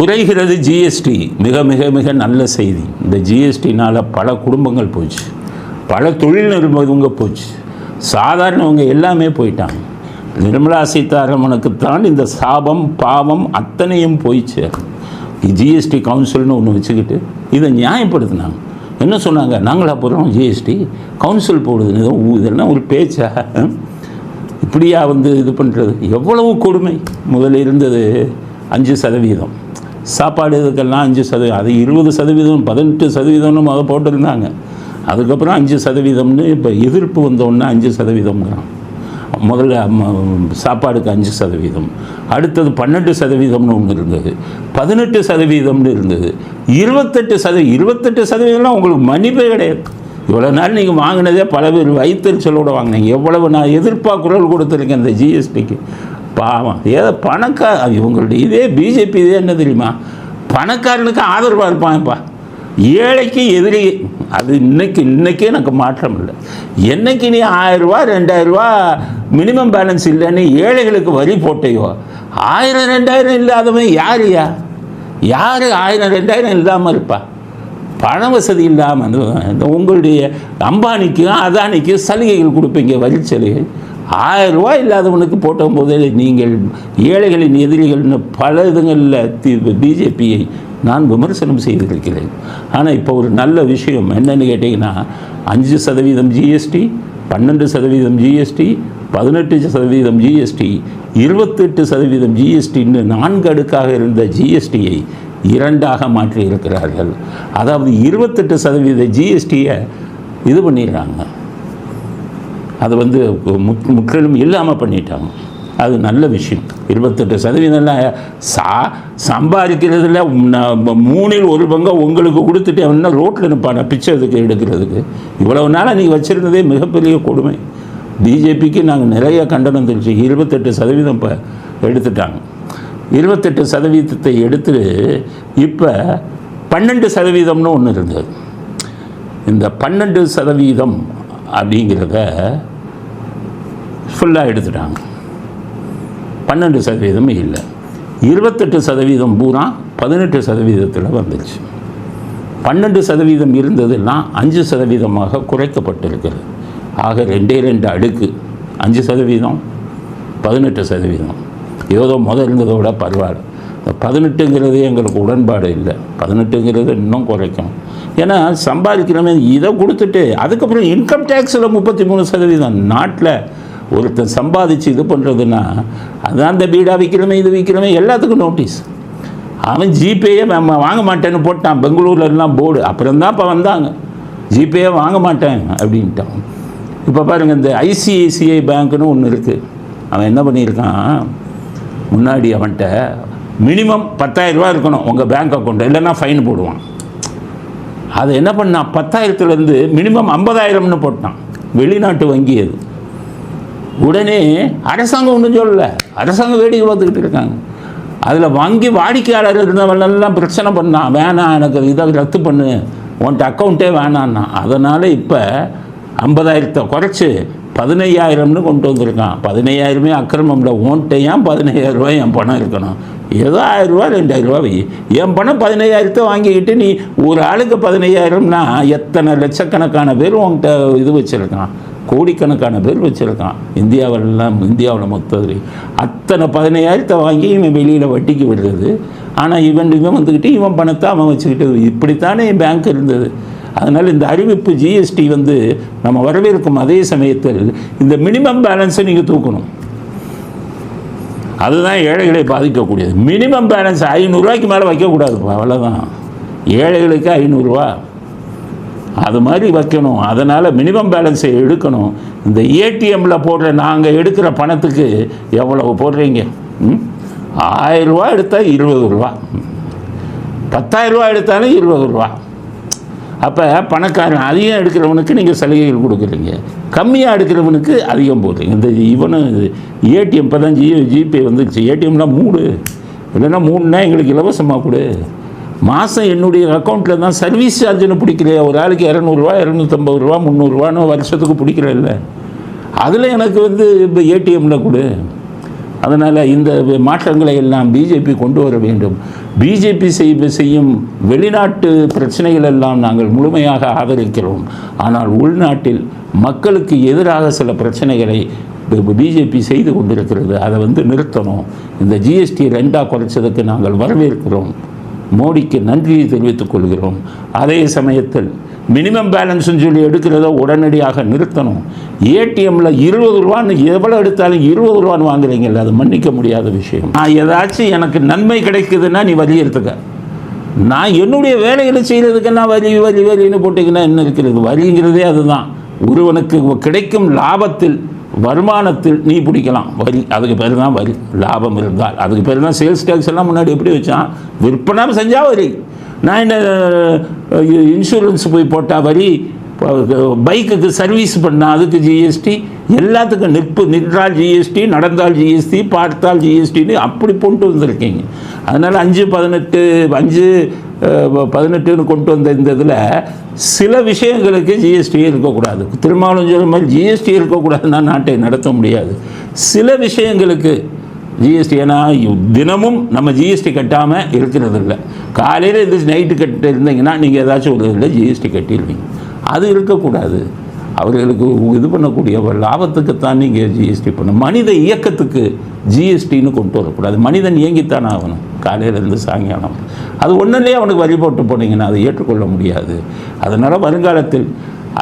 குறைகிறது ஜிஎஸ்டி மிக மிக மிக நல்ல செய்தி. இந்த ஜிஎஸ்டினால் பல குடும்பங்கள் போச்சு. பல தொழில் நிறுவனங்க போச்சு. சாதாரணவங்க எல்லாமே போயிட்டாங்க. நிர்மலா சீதாராமனுக்குத்தான் இந்த சாபம் பாவம் அத்தனையும் போயிச்சு. ஜிஎஸ்டி கவுன்சில்னு ஒன்று வச்சுக்கிட்டு இதை நியாயப்படுத்தினாங்க. என்ன சொன்னாங்க? நாங்களா போகிறோம் ஜிஎஸ்டி கவுன்சில் போடுது. இதெல்லாம் ஒரு பேச்சா? இப்படியா வந்து இது பண்ணுறது எவ்வளவு கொடுமை. முதல்ல இருந்தது அஞ்சு சதவீதம். சாப்பாடு இதுக்கெல்லாம் அஞ்சு சதவீதம் அது இருபது சதவீதம் பதினெட்டு சதவீதம்னு அதை போட்டிருந்தாங்க. அதுக்கப்புறம் அஞ்சு சதவீதம்னு இப்போ எதிர்ப்பு வந்தோடனே அஞ்சு சதவீதம்ங்கிறான். முதல்ல சாப்பாடுக்கு அஞ்சு சதவீதம் அடுத்தது பன்னெண்டு சதவீதம்னு ஒன்று இருந்தது. பதினெட்டு சதவீதம்னு இருந்தது. இருபத்தெட்டு சதவீதம் இருபத்தெட்டு சதவீதம்லாம் உங்களுக்கு மன்னிப்பே கிடையாது. இவ்வளோ நாள் நீங்கள் வாங்கினதே பல பேர் வைத்தறிச்சலோடு வாங்கினீங்க. எவ்வளவு நான் எதிர்ப்பாக குரல் கொடுத்துருக்கேன் இந்த ஜிஎஸ்டிக்கு பாவம். ஏதோ பணக்கார இவங்களுடைய இதே பிஜேபி இதே என்ன தெரியுமா? பணக்காரனுக்கு ஆதரவாக இருப்பான்ப்பா ஏழைக்கு எதிரி அது இன்னைக்கு இன்னைக்கே எனக்கு மாற்றம் இல்லை. என்னைக்கு நீ ஆயிரரூவா ரெண்டாயிரரூவா மினிமம் பேலன்ஸ் இல்லைன்னு ஏழைகளுக்கு வரி போட்டையோ? ஆயிரம் ரெண்டாயிரம் இல்லாதவன் யாருயா யார் ஆயிரம் ரெண்டாயிரம் இல்லாமல் இருப்பா? பண வசதி இல்லாமல் இந்த உங்களுடைய அம்பானிக்கும் அதானிக்கும் சலுகைகள் கொடுப்பீங்க வரி சலுகை ஆயிரம் ரூபாய் இல்லாதவனுக்கு போட்ட போதே நீங்கள் ஏழைகளின் எதிரிகள்னு பல இதுங்களில் பிஜேபியை நான் விமர்சனம் செய்திருக்கிறேன் ஆனால் இப்போ ஒரு நல்ல விஷயம் என்னென்னு கேட்டிங்கன்னா அஞ்சு சதவீதம் ஜிஎஸ்டி பன்னெண்டு சதவீதம் ஜிஎஸ்டி பதினெட்டு சதவீதம் ஜிஎஸ்டி இருபத்தெட்டு சதவீதம் ஜிஎஸ்டின்னு நான்கு அடுக்காக இருந்த ஜிஎஸ்டியை இரண்டாக மாற்றி இருக்கிறார்கள். அதாவது இருபத்தெட்டு சதவீத ஜிஎஸ்டியை இது பண்ணிடுறாங்க. அது வந்து முற்றிலும் இல்லாமல் பண்ணிட்டாங்க. அது நல்ல விஷயம். இருபத்தெட்டு சதவீதம்லாம் சா சம்பாதிக்கிறதுல மூணில் ஒரு பங்கை உங்களுக்கு கொடுத்துட்டு அவனா ரோட்டில் நிற்பான பிச்சைக்கு எடுக்கிறதுக்கு? இவ்வளவு நாளாக நீங்கள் வச்சுருந்ததே மிகப்பெரிய கொடுமை. பிஜேபிக்கு நாங்கள் நிறைய கண்டனம் தெரிஞ்சு இருபத்தெட்டு சதவீதம் இப்போ எடுத்துட்டாங்க. இருபத்தெட்டு சதவீதத்தை எடுத்து இப்போ பன்னெண்டு சதவீதம்னு ஒன்று இருந்தது. இந்த பன்னெண்டு சதவீதம் அப்படிங்கிறத ஃபுல்லாக எடுத்துட்டாங்க. பன்னெண்டு சதவீதம் இல்லை. இருபத்தெட்டு சதவீதம் பூரா பதினெட்டு சதவீதத்தில் வந்துச்சு. பன்னெண்டு சதவீதம் இருந்ததெல்லாம் அஞ்சு சதவீதமாக குறைக்கப்பட்டிருக்கிறது. ஆக ரெண்டே ரெண்டு அடுக்கு. அஞ்சு சதவீதம் பதினெட்டு சதவீதம். ஏதோ முதல் இருந்ததோட பரவாயில்ல பதினெட்டுங்கிறது எங்களுக்கு உடன்பாடு இல்லை. பதினெட்டுங்கிறது இன்னும் குறைக்கும். ஏன்னா சம்பாதிக்கிறவன் இதை கொடுத்துட்டு அதுக்கப்புறம் இன்கம் டேக்ஸில் முப்பத்தி மூணு சதவீதம். நாட்டில் ஒருத்தன் சம்பாதிச்சு இது பண்ணுறதுன்னா அதான் அந்த பீடா விற்கிறமே இது விற்கிறமே எல்லாத்துக்கும் நோட்டீஸ் அவன் ஜிபேயே வாங்க மாட்டேன்னு போட்டான் பெங்களூர்லலாம் போர்டு அப்புறம் தான் இப்போ வந்தாங்க. ஜிபேயே வாங்க மாட்டேன் அப்படின்ட்டான். இப்போ பாருங்கள் இந்த ஐசிஐசிஐ பேங்க்னு ஒன்று இருக்குது அவன் என்ன பண்ணியிருக்கான்? முன்னாடி அவன்கிட்ட மினிமம் பத்தாயிரரூபா இருக்கணும் உங்கள் பேங்க் அக்கௌண்ட் இல்லைன்னா ஃபைன் போடுவான். அதை என்ன பண்ணான்? பத்தாயிரத்துலேருந்து மினிமம் ஐம்பதாயிரம்னு போட்டான். வெளிநாட்டு வங்கி அது. உடனே அரசாங்கம் ஒன்றும் சொல்லலை. அரசாங்கம் வேடிக்கை பார்த்துக்கிட்டு இருக்காங்க. அதில் வங்கி வாடிக்கையாளர் இருந்தவனெல்லாம் பிரச்சனை பண்ணான் வேணாம் எனக்கு இதை ரத்து பண்ணு. உன்கிட்ட அக்கௌண்ட்டே வேணான்னா அதனால் இப்போ ஐம்பதாயிரத்தை குறைச்சி பதினையாயிரம்னு கொண்டு வந்திருக்கான். பதினையாயிரமே அக்கிரமம் இல்லை. ஓன்ட்டே ஏன் பதினையாயிரம் ரூபாய் என் பணம் இருக்கணும்? ஏதோ ஆயிரம் ரூபாய் ரெண்டாயிரம் ரூபாய் வை. என் பணம் பதினையாயிரத்தை வாங்கிக்கிட்டு நீ ஒரு ஆளுக்கு பதினையாயிரம்னா எத்தனை லட்சக்கணக்கான பேர் உன்கிட்ட இது வச்சுருக்கான்? கோடிக்கணக்கான பேர் வச்சுருக்கான். இந்தியாவிலலாம் இந்தியாவில் மொத்தத்தில். அத்தனை பதினையாயிரத்தை வாங்கி இவன் வெளியில் வட்டிக்கு விடுறது. ஆனால் இவன் இவன் வந்துக்கிட்டு இவன் பணத்தை அவன் வச்சுக்கிட்டு இப்படித்தானே பேங்க் இருந்தது. அதனால் இந்த அறிவிப்பு ஜிஎஸ்டி வந்து நம்ம வரவேற்கும் அதே சமயத்தில் இந்த மினிமம் பேலன்ஸை நீங்கள் தூக்கணும். அதுதான் ஏழைகளை பாதிக்கக்கூடியது. மினிமம் பேலன்ஸ் ஐநூறுரூவாய்க்கு மேலே வைக்கக்கூடாதுப்பா அவ்வளோதான் ஏழைகளுக்கு ஐநூறுரூவா அது மாதிரி வைக்கணும். அதனால் மினிமம் பேலன்ஸை எடுக்கணும். இந்த ஏடிஎம்மில் போடுற நாங்கள் எடுக்கிற பணத்துக்கு எவ்வளவு போடுறீங்க? ம்? ஆயிரரூவா எடுத்தால் இருபது ரூபா. பத்தாயிரரூவா எடுத்தாலும் இருபது ரூபா. அப்போ பணக்காரன் அதிகம் எடுக்கிறவனுக்கு நீங்கள் சலுகைகள் கொடுக்குறீங்க. கம்மியாக எடுக்கிறவனுக்கு அதிகம் போடுறீங்க இந்த இவனும் ஏடிஎம் இப்போ தான் ஜியோ ஜிபே வந்துச்சு ஏடிஎம்லாம் மூடு. இல்லைன்னா மூணுனா எங்களுக்கு இலவசமாக கொடு. மாதம் என்னுடைய அக்கௌண்ட்டில் தான் சர்வீஸ் சார்ஜ்னு பிடிக்கிறேன் ஒரு ஆளுக்கு இரநூறுவா இரநூத்தம்பது ரூபா முந்நூறுரூவான்னு வருஷத்துக்கு பிடிக்கிறேன் இல்லை அதில் எனக்கு வந்து இப்போ ஏடிஎம்மில் கொடு. அதனால் இந்த மாற்றங்களை எல்லாம் பிஜேபி கொண்டு வர வேண்டும். பிஜேபி செய்யும் வெளிநாட்டு பிரச்சனைகள் எல்லாம் நாங்கள் முழுமையாக ஆதரிக்கிறோம். ஆனால் உள்நாட்டில் மக்களுக்கு எதிராக சில பிரச்சனைகளை பிஜேபி செய்து கொண்டிருக்கிறது. அதை வந்து நிறுத்தணும். இந்த ஜிஎஸ்டி ரெண்டாக குறைச்சதுக்கு நாங்கள் வரவேற்கிறோம். மோடிக்கு நன்றியை தெரிவித்துக் கொள்கிறோம். அதே சமயத்தில் மினிமம் பேலன்ஸ்னு சொல்லி எடுக்கிறத உடனடியாக நிறுத்தணும். ஏடிஎம்மில் இருபது ரூபான்னு எவ்வளோ எடுத்தாலும் இருபது ரூபான்னு வாங்குறீங்கல்ல அது மன்னிக்க முடியாத விஷயம். நான் ஏதாச்சும் எனக்கு நன்மை கிடைக்குதுன்னா நீ வலியுறுத்துக்க எடுத்துக்க. நான் என்னுடைய வேலைகளை செய்கிறதுக்கு நான் வலி வலி வலின்னு போட்டிங்கன்னா என்ன இருக்கிறது? வரிங்கிறதே அதுதான். ஒருவனுக்கு கிடைக்கும் லாபத்தில் வருமானத்தில் நீ பிடிக்கலாம். வரி அதுக்கு பேர் தான் வரி லாபம் இருந்தால். அதுக்கு பேர் தான் சேல்ஸ் டேக்ஸ் எல்லாம் முன்னாடி எப்படி வச்சான்? விற்பனை செஞ்சால் வரி நான் என்ன இன்சூரன்ஸ் போய் போட்டால் வரி பைக்குக்கு சர்வீஸ் பண்ணால் அதுக்கு ஜிஎஸ்டி எல்லாத்துக்கும் நிற்பு நின்றால் ஜிஎஸ்டி நடந்தால் ஜிஎஸ்டி பார்த்தால் ஜிஎஸ்டின்னு அப்படி கொண்டு வந்திருக்கீங்க. அதனால் அஞ்சு பதினெட்டு அஞ்சு பதினெட்டுன்னு கொண்டு வந்த இந்த இதில் சில விஷயங்களுக்கு ஜிஎஸ்டி இருக்கக்கூடாது. திருமாவளவன் சொல்ற மாதிரி ஜிஎஸ்டி இருக்கக்கூடாதுன்னா நாட்டை நடத்த முடியாது. சில விஷயங்களுக்கு ஜிஎஸ்டி ஏன்னா தினமும் நம்ம ஜிஎஸ்டி கட்டாமல் இருக்கிறது இல்லை. காலையில் எழுந்திரிச்சு நைட்டு கட்டிட்டு இருந்தீங்கன்னா நீங்கள் ஏதாச்சும் ஒரு இதில் ஜிஎஸ்டி கட்டிடுவீங்க. அது இருக்கக்கூடாது. அவர்களுக்கு இது பண்ணக்கூடிய ஒரு லாபத்துக்குத்தான் நீங்கள் ஜிஎஸ்டி பண்ணணும். மனித இயக்கத்துக்கு ஜிஎஸ்டின்னு கொண்டு வரக்கூடாது. மனிதன் இயங்கித்தான் ஆகணும். காலையிலேருந்து சாயங்காலம். அது ஒன்றுலேயே அவனுக்கு வரி போட்டு போனீங்கன்னா அதை ஏற்றுக்கொள்ள முடியாது. அதனால் வருங்காலத்தில்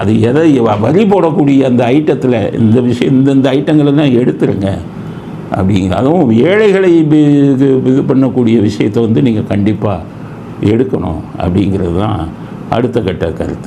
அது எதை வரி போடக்கூடிய அந்த ஐட்டத்தில் இந்த விஷயம் இந்த இந்த ஐட்டங்களெல்லாம் எடுத்துருங்க. அப்படிங்கிற அதுவும் ஏழைகளை இது இது பண்ணக்கூடிய விஷயத்தை வந்து நீங்கள் கண்டிப்பாக எடுக்கணும் அப்படிங்கிறது தான் அடுத்த கட்ட கருத்து.